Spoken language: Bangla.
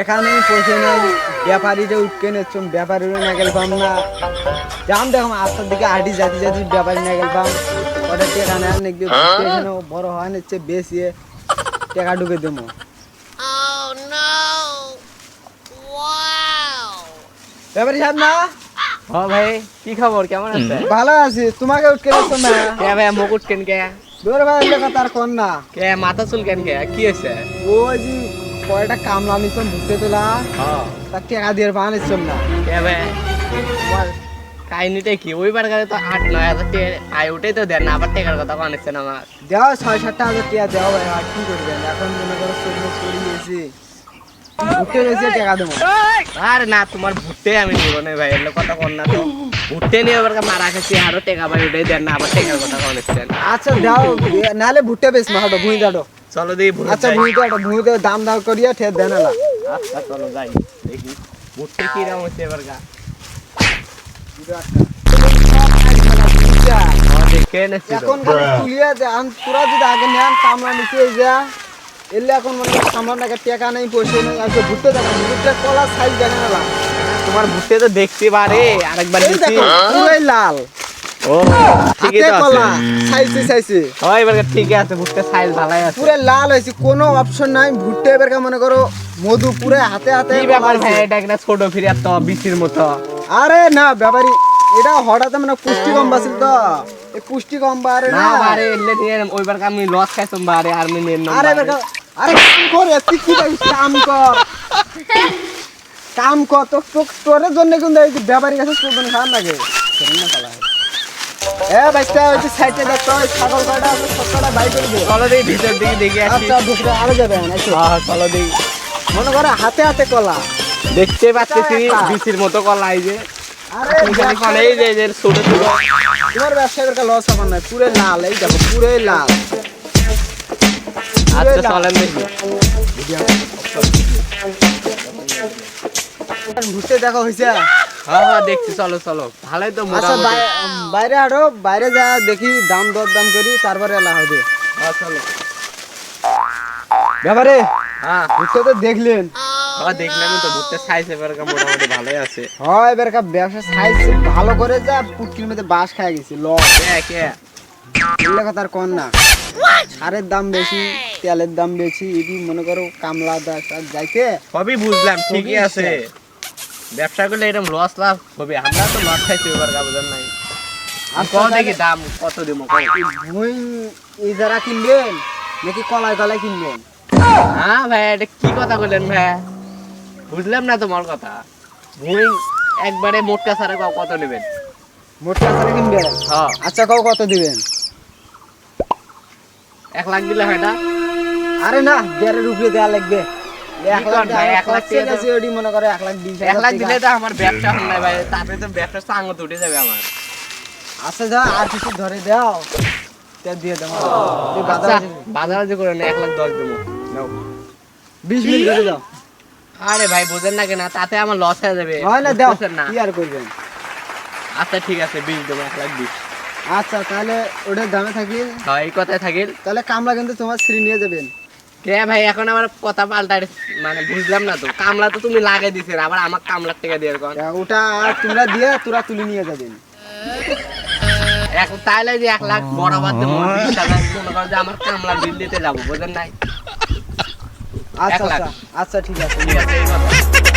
এখানে পৌঁছে নেই ব্যাপারীরা উঠকে নিচ্ছম ব্যাপারীরা না গেল পাম না। যাম দেখো আস্তার দিকে আটি যাতি যাতি ব্যাপারী না গেল পাম। ওটা টেকা নেয় নাকি এখানে বড় হয় নিচ্ছে বেশি টেকা ঢুকে দেবো। Oh! ব্যাপারী সাহেব না? হ্যাঁ ভাই কি খবর? কেমন আছে? ভালো আছি। তোমাকে উঠকে নিচ্ছ না? কে ভাই মুকুট কেন কে? দূর ভাই লেখা তার কন না কে মাথা চুল কেন কে? কি হয়েছে? ও যে কয়টা কামলা নিচ্ছম ঢুকতে তোলা। তার টেকা দিয়ে পা নিচ্ছম না? কে ভাই তোমার কাহিনীটা কি? ওইবার গাড়ি তো আট নয় হাজার টাকা আয় ওটাই তো দেন না আবার টাকার কথা বানাচ্ছেন আমার। দেওয়া ছয় সাতটা হাজার টাকা দেওয়া ভাই আর কি করবেন? এখন মনে করো সবজি সরিয়েছি উঠতে রয়েছে টাকা দেবো। আরে না তোমার ভুট্টে আমি নিব না ভাই এগুলো কথা কর না তো। ভুট্টে নিয়ে এবার মারা খাচ্ছি আরও টাকা ভাই ওটাই দেন না আবার টাকার কথা বানাচ্ছেন আচ্ছা দাও নাহলে ভুট্টা বেশ মা হটো ভুঁই দাও চলো দিই আচ্ছা দাও দাম দাম করিয়া ঠের দেন না আচ্ছা চলো যাই দেখি। কি হচ্ছে এবার গা? হ্যাঁ। এখন তুলিয়া পুরা যদি আগে নেন কামলা নিচে যা। এলে এখন মনে করো কামলা নাকি টাকা নেই পয়সা নেই আর তো ভুট্টা ভুট্টা কলা সাইজ না তোমার ভুট্টে তো দেখতে পারে আরেকবার পুরাই লাল। ও ঠিকই হাতে তো কলা আছে। সাইজে সাইজে হয় এবার ঠিকই আছে ভুট্টে সাইজ ভালোই আছে। পুরো লাল কোনো অপশন নাই। ভুট্টা এবার মনে করো মধু পুরো হাতে হাতে কি ব্যাপার ভাই এটা একটা ছোট ফিরিয়ার তো বিচির মতো। আরে না ব্যাপারি এটা হঠাৎ মানে পুষ্টি কম বাছিল তো। এই পুষ্টি কম বারে না। না বারে এলে নিয়ে ওইবার আমি লস খাইতাম বারে আর আমি নিয়ে আরে এবার আরে কাম কর তুই কি কাম কর। কাম কর তো তো তোর জন্য কিন্তু এই ব্যাপারী কাছে লাগে। না হয়। বাইকটা ওই সাইডে দেখ ছাগল কয়টা আছে সবকটা বাই করে চলো দিই ভিতর দিকে দেখে আসি। আচ্ছা দুসরা আরও যাবে না একটু। হ্যাঁ চলো দিই। মনে করে হাতে হাতে কলা। দেখতে পাচ্ছি একটা। বিচির মতো কলা এই যে। তোমার লস হবে না পুরো লাল এই দেখো পুরো লাল। আচ্ছা চলেন দেখি। ঘুরতে দেখা হয়েছে হ্যাঁ হ্যাঁ দেখছি চলো চলো। ভালোই তো আচ্ছা বাই- বাইরে হাঁটো বাইরে যা দেখি দাম দর দাম করি তারপরে এলা হবে হ্যাঁ চলো। ব্যাপারে হ্যাঁ। তো দেখলেন। হ্যাঁ দেখলাম তো ভুট্টে সাইজ এবার মোটামুটি ভালোই আছে। হয় এবার কা ব্যবসা সাইজ ভালো করে যা পুটকির মধ্যে বাস খাই গেছি ল। কে কে? এগুলো কথা আর কন না। সারের দাম বেশি তেলের দাম বেশি এটি মনে করো কামলা দাস আর যাইতে। সবই বুঝলাম ঠিকই আছে। ব্যবসা করলে এরকম লস লাভ হবে। আমরা তো লস খাইছি এবার গাবুদার নাই। আর কত দেখি দাম কত দিব? এই যারা কিনবেন নাকি কলায় কলায় কিনবেন? হ্যাঁ ভাই এটা কি কথা বললেন ভাই? বুঝলাম না তোমার কথা। ভুঁই একবারে মোটকা সারে কও কত নেবেন? মোট কাছারে কিনবেন? হ্যাঁ। আচ্ছা কও কত দিবেন? এক লাখ দিলে হয় না? আরে না দেড়ের উপরে দেওয়া লাগবে। এক লাখ এক লাখ মনে করে এক লাখ বিশ এক হাজার লাখ দিলে তো আমার ব্যবসা হল না ভাই তারপরে তো ব্যবসা সাঙ্গত উঠে যাবে আমার। আচ্ছা যা আর কিছু ধরে দাও। তা দিয়ে দেবো এই বাজারে বাজার যে করে না এক লাখ দশ দেবো। নাও। বিশ মিনিট দাও। আরে ভাই বোঝেন না কেনা তাতে আমার লস হয়ে যাবে। হয় না দাও। না? কি আর করবেন? আচ্ছা ঠিক আছে বিশ দেবো এক লাখ বিশ। আচ্ছা তাহলে ওটার দামে থাকি হ্যাঁ কথায় থাকিল। তাহলে কামলা কিন্তু তোমার শ্রী নিয়ে যাবেন। কে ভাই এখন আমার কথা পাল্টাই মানে বুঝলাম না তো। কামলা তো তুমি লাগাই দিছে আবার আমার কামলার টাকা দিয়ে এখন ওটা তোমরা দিয়ে তোরা তুলে নিয়ে যাবেন এক তাইলে যে এক লাখ বরাবর দেবো বিশ হাজার মনে করো যে আমার কামলার বিল দিতে যাব বোঝেন নাই? আচ্ছা আচ্ছা আচ্ছা ঠিক আছে। ঠিক।